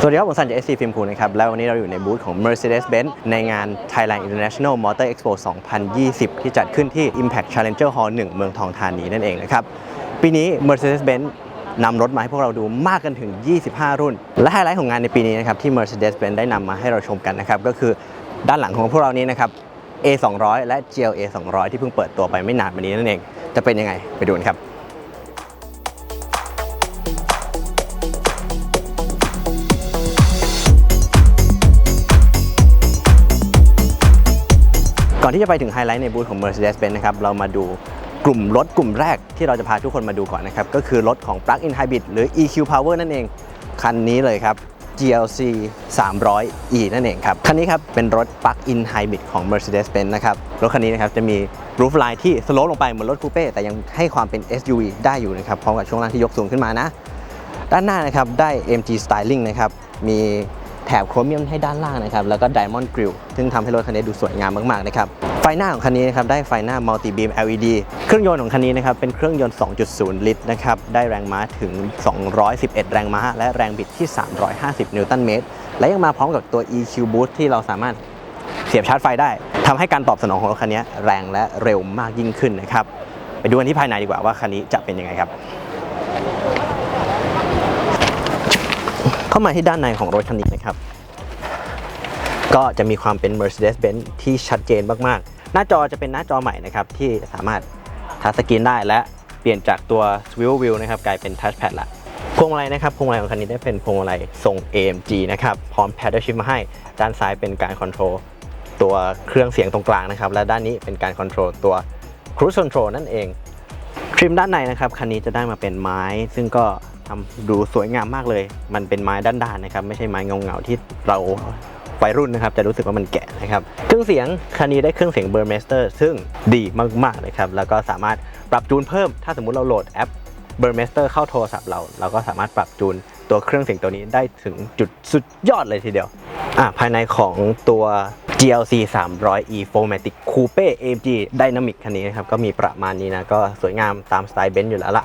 สวัสดีครับ ผมสันจาก SC Film Crew นะครับ แล้ววันนี้เราอยู่ในบูธของ Mercedes-Benz ในงาน Thailand International Motor Expo 2020 ที่จัดขึ้นที่ Impact Challenger Hall 1 เมืองทองธานีนั่นเองนะครับ ปีนี้ Mercedes-Benz นำรถมาให้พวกเราดูมากกันถึง 25 รุ่น และไฮไลท์ของงานในปีนี้นะครับที่ Mercedes-Benz ได้นำมาให้เราชมกันนะครับ ก็คือด้านหลังของพวกเรานี้นะครับ A 200 และ GLA 200 ที่เพิ่งเปิดตัวไปไม่นานมานี้นั่นเอง จะเป็นยังไงไปดูกันครับ ก่อนที่จะไปถึงไฮไลท์ในบูธของ Mercedes-Benz นะครับเรามาดูกลุ่มรถกลุ่มแรกที่เราจะพาทุกคนมาดูก่อนนะครับ ก็คือรถของ Plug-in Hybrid หรือ EQ Power นั่นเอง คันนี้เลยครับ GLC 300e นั่นเองครับ คันนี้ครับเป็นรถ Plug-in Hybrid ของ Mercedes-Benz นะครับ รถคันนี้นะครับจะมี roof line ที่สโลปลงไปเหมือนรถคูเป้แต่ยังให้ความเป็น SUV ได้อยู่นะครับพร้อมกับช่วงล่างที่ยกสูงขึ้นมานะ ด้านหน้านะครับได้ MG Styling นะครับมี แถบโครเมียมให้ด้านล่างนะครับ แล้วก็ Diamond Grille ซึ่งทำให้รถคันนี้ดูสวยงามมากๆนะครับไฟหน้าของคันนี้นะครับได้ไฟหน้า Multi Beam LED เครื่องยนต์ของคันนี้นะครับเป็นเครื่องยนต์ 2.0 ลิตรนะครับได้แรงม้าถึง 211 แรงม้า และแรงบิดที่ 350 นิวตันเมตร และยังมาพร้อมกับตัว EQ Boost ที่เราสามารถเสียบชาร์จไฟได้ทำให้การตอบสนองของรถคันนี้แรงและเร็วมากยิ่งขึ้นนะครับไปดูกันที่ภายในดีกว่าว่าคันนี้จะเป็นยังไงครับเข้ามาที่ด้านในของรถคันนี้นะครับ ก็จะมีความเป็น Mercedes-Benz ที่ชัดเจนมากๆ หน้าจอจะเป็นหน้าจอใหม่นะครับที่สามารถทัชสกรีนได้และเปลี่ยนจากตัว Swivel Wheel นะครับกลายเป็น Touchpad ละพวงมาลัยนะครับพวงมาลัยของคันนี้ได้เป็นพวงมาลัยทรง AMG นะครับพร้อม Paddle Shift มาให้ด้านซ้ายเป็นการคอนโทรลตัวเครื่องเสียงตรงกลางนะครับและด้านนี้เป็นการคอนโทรลตัว Cruise Control นั่นเองทริมด้านในนะครับคันนี้จะได้มาเป็นไม้ ซึ่งก็ทำดูสวยงามมากเลย มันเป็นไม้ด้านๆนะครับ ไม่ใช่ไม้เงาๆที่เรา วัยรุ่นนะครับจะรู้สึกว่ามันแก่นะครับเครื่องเสียงคันนี้ได้เครื่องเสียง Burmester ซึ่งดีมากๆนะครับแล้วก็สามารถปรับจูนเพิ่ม ถ้าสมมุติเราโหลดแอป Burmester เข้าโทรศัพท์เรา เราก็สามารถปรับจูนตัวเครื่องเสียงตัวนี้ได้ถึงจุดสุดยอดเลยทีเดียวอะภายในของตัว GLC 300e 4matic Coupe AMG Dynamic คันนี้นะครับก็มีประมาณนี้นะก็สวยงามตามสไตล์เบนซ์อยู่แล้วล่ะ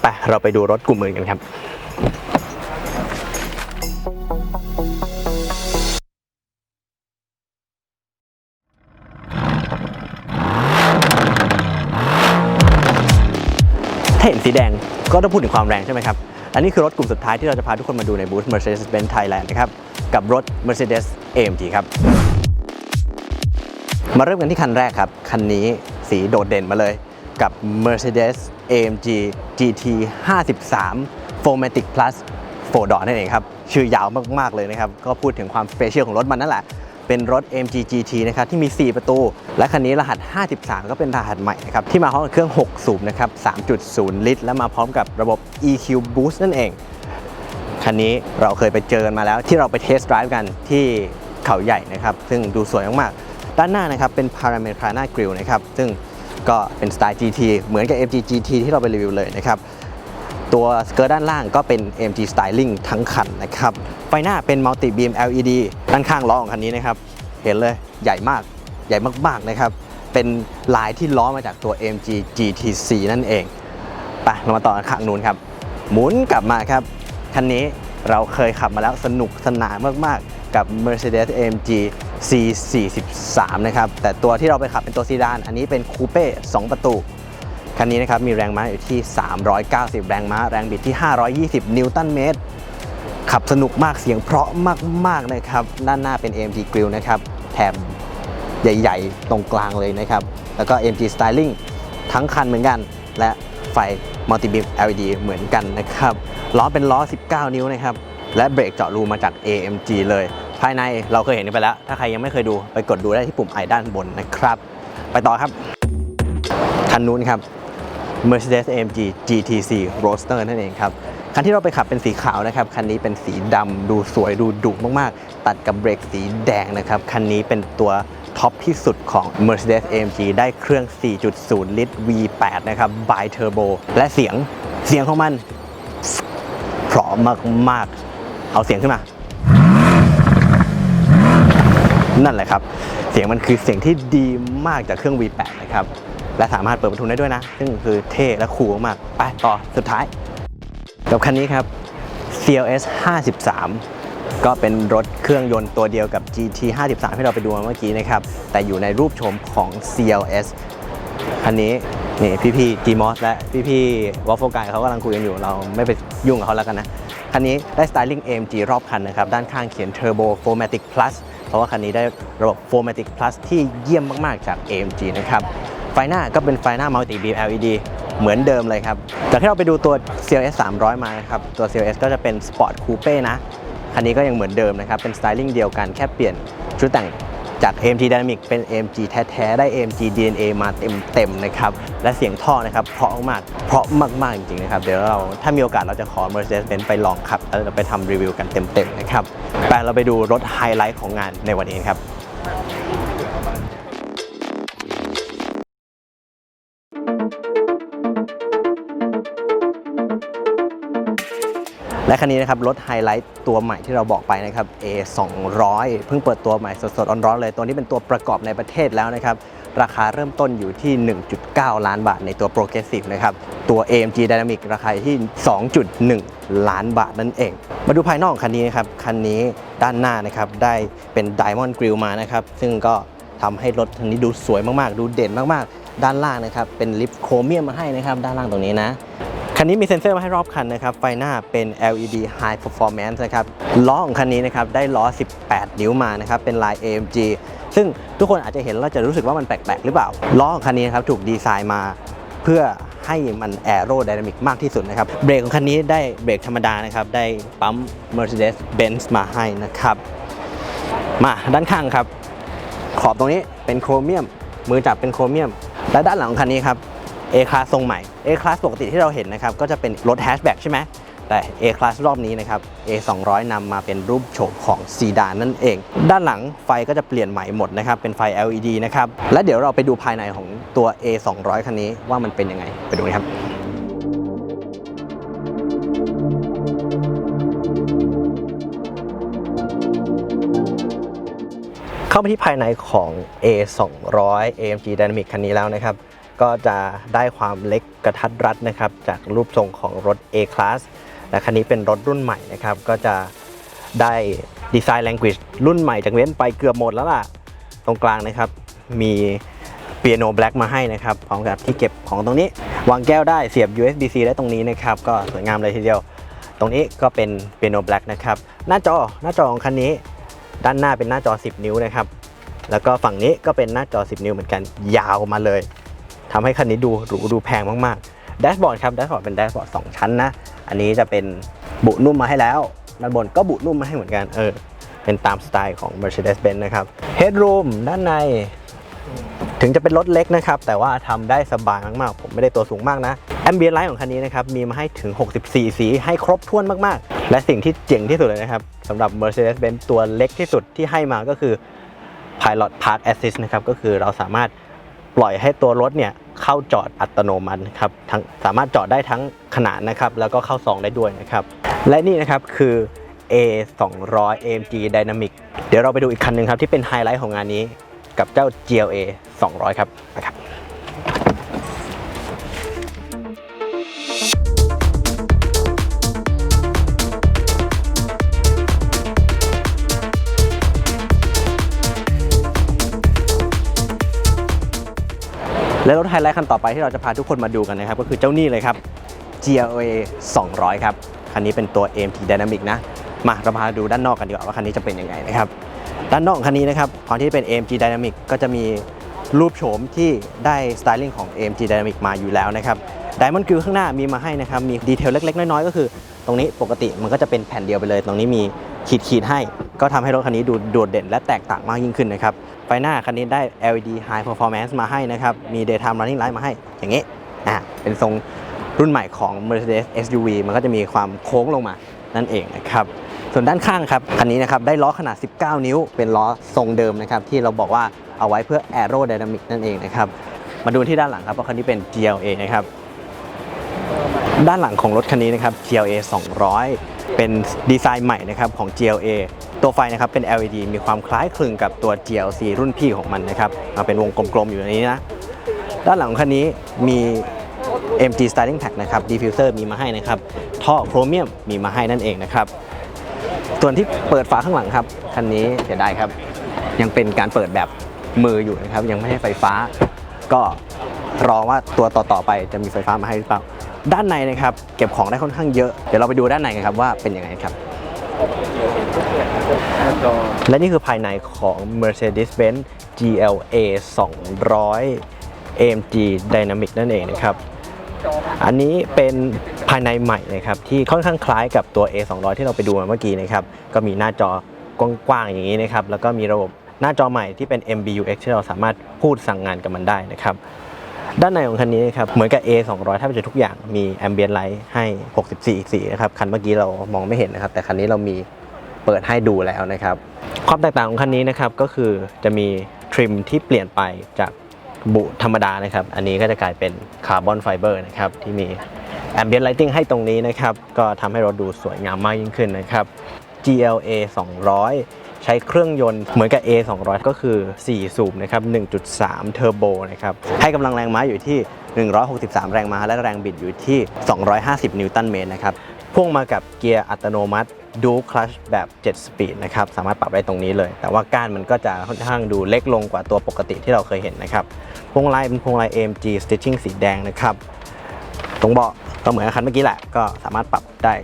ไปเราไปดูรถกลุ่มอื่นกันครับ ถ้าเห็นสีแดงก็ต้องพูดถึงความแรงใช่ไหมครับ อันนี้คือรถกลุ่มสุดท้ายที่เราจะพาทุกคนมาดูในบูธ Mercedes-Benz Thailand นะครับ กับรถ Mercedes AMG ครับ มาเริ่มกันที่คันแรกครับ คันนี้สีโดดเด่นมาเลยกับ Mercedes AMG GT 53 4matic Plus 4 Door นั่นเองครับ ชื่อยาวมาก ๆ เลยนะครับ ก็พูดถึงความสเปเชียลของรถมันนั่นแหละ เป็นรถ MG GT นะครับที่มี 4 ประตู และคันนี้รหัส 53 ก็เป็นรหัสใหม่นะครับที่มาพร้อมกับเครื่อง 6 สูบนะครับ 3.0 ลิตร และมาพร้อมกับระบบ EQ Boost นั่นเอง คันนี้เราเคยไปเจอกันมาแล้วที่เราไปเทสต์ไดรฟ์กันที่เขาใหญ่นะครับ ซึ่งดูสวยมากๆ ด้านหน้านะครับเป็น Parametrana Grille นะครับซึ่งก็เป็นสไตล์ GT เหมือนกับ MG GT ที่เราไปรีวิวเลยนะครับ ตัวสเกิร์ตด้านล่างก็เป็น MG Styling ทั้งคันนะครับ ไฟหน้าเป็น Multi Beam LED ด้านข้างล้อของคันนี้นะครับ เห็นเลยใหญ่มากใหญ่มากๆนะครับ เป็นลายที่ล้อมาจากตัว MG GTC นั่นเองไปเรามาต่อกันข้างนู้นครับ หมุนกลับมาครับคันนี้เราเคยขับมาแล้วสนุกสนานมากๆ กับ Mercedes AMG C43 นะครับ แต่ตัวที่เราไปขับเป็นตัวซีดาน อันนี้เป็นคูเป้2ประตู คันนี้นะครับมีแรงม้าอยู่ที่ 390 แรงม้า แรงบิดที่ 520 นิวตันเมตร ขับสนุกมากเสียงเพราะมากๆนะครับ ด้านหน้าเป็น AMG Grille นะครับ แถบใหญ่ ๆ ตรงกลางเลยนะครับ แล้วก็ AMG Styling ทั้งคันเหมือนกัน และไฟ Multi Beam LED เหมือนกันนะครับล้อเป็นล้อ 19 นิ้วนะครับ และเบรกเจาะรูมาจาก AMG เลย ภายในเราเคยเห็นไปแล้ว ถ้าใครยังไม่เคยดูไปกดดูได้ที่ปุ่มไอด้านบนนะครับ ไปต่อครับ คันนู้นครับ Mercedes AMG GTC Roadster นั่นเองครับ คันที่เราไปขับเป็นสีขาวนะครับ คันนี้เป็นสีดำดูสวยดูดุมากๆ ตัดกับเบรกสีแดงนะครับ คันนี้เป็นตัวท็อปที่สุดของ Mercedes AMG ได้เครื่อง 4.0 ลิตร V8 นะครับ Bi Turbo และเสียงเสียงของมันเพราะมากๆ เอาเสียงขึ้นมา นั่นแหละครับ เสียงมันคือเสียงที่ดีมากจากเครื่อง V8 นะครับ และสามารถเปิดประตูได้ด้วยนะ ซึ่งคือเท่และคูลมากไปต่อสุดท้าย กับคันนี้ครับ CLS 53 ก็เป็นรถเครื่องยนต์ตัวเดียวกับ GT 53 ที่เราไปดูมาเมื่อกี้นะครับ แต่อยู่ในรูปโฉมของ CLS คันนี้นี่พี่ๆ Gmos และพี่ๆ Waffle Guy เขากำลังคุยกันอยู่เราไม่ไปยุ่งกับเขาแล้วกันนะ คันนี้ได้สไตลิ่ง AMG รอบคันนะครับ ด้านข้างเขียน Turbo 4matic Plus เพราะว่าคันนี้ได้ระบบ 4matic Plus ที่เยี่ยมมาก ๆ จาก AMG นะครับ ไฟหน้าก็เป็นไฟหน้า Multi Beam LED เหมือนเดิมเลยครับ แต่ที่เราไปดูตัว CLS 300 มานะครับ ตัว CLS ก็จะเป็น Sport Coupe นะ คันนี้ก็ยังเหมือนเดิมนะครับ เป็นสไตลิ่งเดียวกันแค่เปลี่ยนชุดแต่งจาก AMG Dynamic เป็น AMG แท้ๆ ได้ AMG DNA มาเต็มๆนะครับ และเสียงท่อนะครับ เพราะมาก เพราะมากๆ จริงๆ นะครับ เดี๋ยวเราถ้ามีโอกาสเราจะขอ Mercedes-Benz ไปลองขับ แล้วเราไปทำรีวิวกันเต็มๆ นะครับ ไปเราไปดูรถไฮไลท์ของงานในวันนี้ครับ และคันนี้นะครับรถไฮไลท์ตัวใหม่ที่เราบอกไปนะครับ A 200เพิ่งเปิดตัวใหม่สดๆร้อนๆเลย ตัวนี้เป็นตัวประกอบในประเทศแล้วนะครับ ราคาเริ่มต้นอยู่ที่ 1.9 ล้านบาทในตัว Progressive นะครับ ตัว AMG Dynamic ราคาอยู่ที่ 2.1 ล้านบาทนั่นเอง มาดูภายนอกของคันนี้นะครับ คันนี้ด้านหน้านะครับได้เป็น Diamond Grill มานะครับ ซึ่งก็ทำให้รถคันนี้ดูสวยมากๆ ดูเด่นมากๆ ด้านล่างนะครับเป็นลิฟต์โครเมียมมาให้นะครับ ด้านล่างตรงนี้นะ คันนี้มีเซ็นเซอร์มาให้รอบคันนะครับ ไฟหน้าเป็น LED High Performance นะครับ ล้อของคันนี้นะครับ ได้ล้อ 18 นิ้วมานะครับ เป็นลาย AMG ซึ่งทุกคนอาจจะเห็นแล้วจะรู้สึกว่ามันแปลกๆ หรือเปล่า ล้อของคันนี้นะครับถูกดีไซน์มาเพื่อให้มันแอโร d y นามิกมากที่สุดนะครับ เบรกของคันนี้ได้เบรกธรรมดานะครับ ได้ปั๊ม Mercedes-Benz มาให้นะครับ มาด้านข้างครับ ขอบตรงนี้เป็นโครเมียม มือจับเป็นโครเมียม และด้านหลังของคันนี้ครับ A Class ทรงใหม่ A Class ปกติที่เราเห็นนะครับก็จะเป็นรถแฮชแบ็กใช่ไหมแต่ A Class รอบนี้นะครับ A 200นำมาเป็นรูปโฉมของซีดานนั่นเอง ด้านหลังไฟก็จะเปลี่ยนใหม่หมดนะครับ เป็นไฟ LED นะครับ และเดี๋ยวเราไปดูภายในของตัว A 200คันนี้ว่ามันเป็นยังไง ไปดูครับเข้าไปที่ภายในของ A 200 AMG Dynamic คันนี้แล้วนะครับ ก็จะได้ความเล็กกระทัดรัดนะครับ จากรูปทรงของรถ A Class และคันนี้เป็นรถรุ่นใหม่นะครับ ก็จะได้ดีไซน์ language รุ่นใหม่จากเว้นไปเกือบหมดแล้วล่ะ ตรงกลางนะครับ มีเปียโนแบล็กมาให้นะครับ พร้อมกับที่เก็บของตรงนี้ วางแก้วได้เสียบ USB-C ได้ตรงนี้นะครับ ก็สวยงามเลยทีเดียว ตรงนี้ก็เป็นเปียโนแบล็กนะครับ หน้าจอหน้าจอของคันนี้ ด้านหน้าเป็นหน้าจอ 10 นิ้วนะครับ แล้วก็ฝั่งนี้ก็เป็นหน้าจอ 10 นิ้วเหมือนกันยาวมาเลย ทำให้คันนี้ดูหรูดูแพงมากๆแดชบอร์ดครับแดชบอร์ดเป็นแดชบอร์ด2ชั้นนะ อันนี้จะเป็นบุนุ่มมาให้แล้วด้านบนก็บุนุ่มมาให้เหมือนกันเออเป็นตามสไตล์ของ Mercedes-Benz นะครับ Headroom ด้านใน ถึงจะเป็นรถเล็กนะครับ แต่ว่าทำได้สบายมาก ๆ ผมไม่ได้ตัวสูงมากนะ Ambient Light ของคันนี้นะครับ มีมาให้ถึง 64 สีให้ครบถ้วนมาก ๆ และสิ่งที่เจ๋งที่สุดเลยนะครับสำหรับ Mercedes-Benz ตัวเล็กที่สุดที่ให้มาก็คือ Pilot Park Assist นะครับ ก็คือเราสามารถ ปล่อยให้ตัวรถเนี่ยเข้าจอดอัตโนมัติครับทั้งสามารถจอดได้ทั้งขนาดนะครับแล้วก็เข้าซองได้ด้วยนะครับและนี่นะครับคือ A 2 0 0 AMG Dynamic เดี๋ยวเราไปดูอีกคันหนึ่งครับที่เป็นไฮไลท์ของงานนี้กับเจ้า GLA 200 ครับนะครับ และรถไฮไลท์คันต่อไปที่เราจะพาทุกคนมาดูกันนะครับ ก็คือเจ้านี่เลยครับ GLA 200 ครับ คันนี้เป็นตัว AMG Dynamic นะ มาเรามาดูด้านนอกกันดีกว่าว่าคันนี้จะเป็นยังไงนะครับ ด้านนอกคันนี้นะครับตอนที่เป็น AMG Dynamic ก็จะมีรูปโฉมที่ได้สไตลิ่งของ AMG Dynamic มาอยู่แล้วนะครับ Diamond Grille ข้างหน้ามีมาให้นะครับ มีดีเทลเล็ก ๆ น้อยๆ ก็คือ ตรงนี้ปกติมันก็จะเป็นแผ่นเดียวไปเลย ตรงนี้มีขีดขีดๆให้ ก็ทำให้รถคันนี้ดูโดดเด่นและแตกต่างมากยิ่งขึ้นนะครับ ไฟหน้าคันนี้ได้ LED High Performance มาให้นะครับ มี Daytime Running Light มาให้ อย่างนี้อะเป็นทรงรุ่นใหม่ของ Mercedes SUV มันก็จะมีความโค้งลงมานั่นเองนะครับ ส่วนด้านข้างครับ คันนี้นะครับได้ล้อขนาด 19 นิ้ว เป็นล้อทรงเดิมนะครับ ที่เราบอกว่าเอาไว้เพื่อ Aerodynamic นั่นเองนะครับ มาดูที่ด้านหลังครับ เพราะคันนี้เป็น GLA นะครับ ด้านหลังของรถคันนี้นะครับ GLA 200 เป็นดีไซน์ใหม่นะครับของ GLA ตัวไฟนะครับเป็น LED มีความคล้ายคลึงกับตัว GLC รุ่นพี่ของมันนะครับมาเป็นวงกลมๆอยู่ในนี้นะ ด้านหลังคันนี้มี MG Styling Pack นะครับ Diffuser มีมาให้นะครับ ท่อโครเมียมมีมาให้นั่นเองนะครับ ส่วนที่เปิดฝาข้างหลังครับ คันนี้เสียดายครับ ยังเป็นการเปิดแบบมืออยู่นะครับ ยังไม่ให้ไฟฟ้า ก็รอว่าตัวต่อๆไปจะมีไฟฟ้ามาให้หรือเปล่า ด้านในนะครับเก็บของได้ค่อนข้างเยอะ เดี๋ยวเราไปดูด้านในกันครับว่าเป็นยังไงครับ และนี่คือภายในของ Mercedes-Benz GLA 200 AMG Dynamic นั่นเองนะครับอันนี้เป็นภายในใหม่นะครับที่ค่อนข้างคล้ายกับตัว A 2 0 0ที่เราไปดูมาเมื่อกี้นะครับก็มีหน้าจอกว้างๆอย่างนี้นะครับแล้วก็มีระบบหน้าจอใหม่ที่เป็น MBUX ที่เราสามารถพูดสั่งงานกับมันได้นะครับ ด้านในของคันนี้นะครับ เหมือนกับ A 2 0 0ถ้าเป็นทุกอย่างมี Ambient Light ให้ 64สีนะครับ คันเมื่อกี้เรามองไม่เห็นนะครับ แต่คันนี้เรามีเปิดให้ดูแล้วนะครับ ความแตกต่างของคันนี้นะครับก็คือจะมีทริมที่เปลี่ยนไปจากบุธรรมดานะครับ อันนี้ก็จะกลายเป็นคาร์บอนไฟเบอร์นะครับที่มี Ambient Lighting ให้ตรงนี้นะครับ ก็ทำให้รถดูสวยงามมากยิ่งขึ้นนะครับ GLA 200 ใช้เครื่องยนต์เหมือนกับ A 200 ก็คือ 4 สูบนะครับ 1.3 เทอร์โบนะครับ ให้กำลังแรงม้าอยู่ที่ 163 แรงม้า และแรงบิดอยู่ที่ 250 นิวตันเมตรนะครับ พ่วงมากับเกียร์อัตโนมัติดูคลัชแบบ 7 สปีดนะครับ สามารถปรับได้ตรงนี้เลย แต่ว่าก้านมันก็จะค่อนข้างดูเล็กลงกว่าตัวปกติที่เราเคยเห็นนะครับ พวงมาลัยเป็นพวงมาลัย AMG Stitching สีแดงนะครับ ตรงเบาะก็เหมือนคันเมื่อกี้แหละ ก็สามารถปรับได้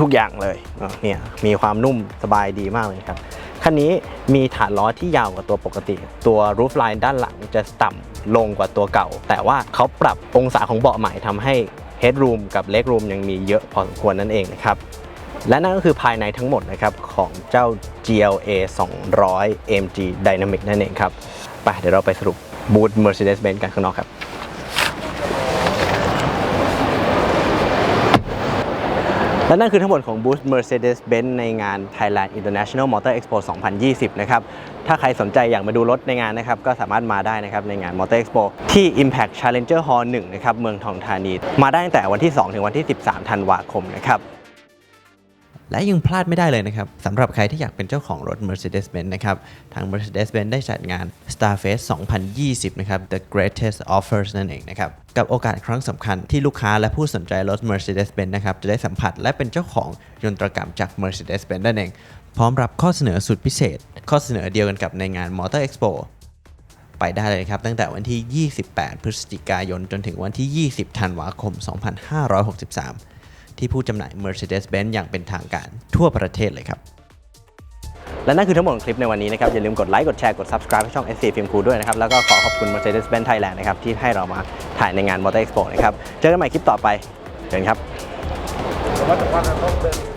ทุกอย่างเลยเนี่ยมีความนุ่มสบายดีมากเลยครับ คันนี้มีฐานล้อที่ยาวกว่าตัวปกติ ตัว roof line ด้านหลังจะต่ำลงกว่าตัวเก่า แต่ว่าเขาปรับองศาของเบาะใหม่ทำให้ headroom กับ legroom ยังมีเยอะพอสมควรนั่นเองนะครับและนั่นก็คือภายในทั้งหมดนะครับของเจ้า GLA 200 AMG Dynamic นั่นเองครับ ไปเดี๋ยวเราไปสรุปบูธ Mercedes-Benz กันข้างนอกครับ และนั่นคือทั้งหมดของบูธ Mercedes-Benz ในงาน Thailand International Motor Expo 2020 นะครับ ถ้าใครสนใจอยากมาดูรถในงานนะครับ ก็สามารถมาได้นะครับในงาน Motor Expo ที่ Impact Challenger Hall 1 นะครับ เมืองทองธานี มาได้ตั้งแต่วันที่ 2 ถึงวันที่ 13 ธันวาคมนะครับ และยังพลาดไม่ได้เลยนะครับสำหรับใครที่อยากเป็นเจ้าของรถ Mercedes-Benz นะครับ ทาง Mercedes-Benz ได้จัดงาน Starfest 2020 นะครับ The Greatest Offers นั่นเองนะครับ กับโอกาสครั้งสำคัญที่ลูกค้าและผู้สนใจรถ Mercedes-Benz นะครับ จะได้สัมผัสและเป็นเจ้าของยนตรกรรมจาก Mercedes-Benz นั่นเอง พร้อมรับข้อเสนอสุดพิเศษ ข้อเสนอเดียวกันกับในงาน Motor Expo ไปได้เลยครับ ตั้งแต่วันที่ 28 พฤศจิกายนจนถึงวันที่ 20 ธันวาคม 2563 ที่ผู้จำหน่าย Mercedes-Benz อย่างเป็นทางการทั่วประเทศเลยครับ และนั่นคือทั้งหมดของคลิปในวันนี้นะครับ อย่าลืมกดไลค์ กดแชร์ กด subscribe ให้ช่อง SC Film Crew ด้วยนะครับ แล้วก็ขอขอบคุณ Mercedes-Benz Thailand นะครับ ที่ให้เรามาถ่ายในงาน Motor Expo นะครับ เจอกันใหม่คลิปต่อไปเชิญครับผมว่าแต่ว่าเราต้องเดิน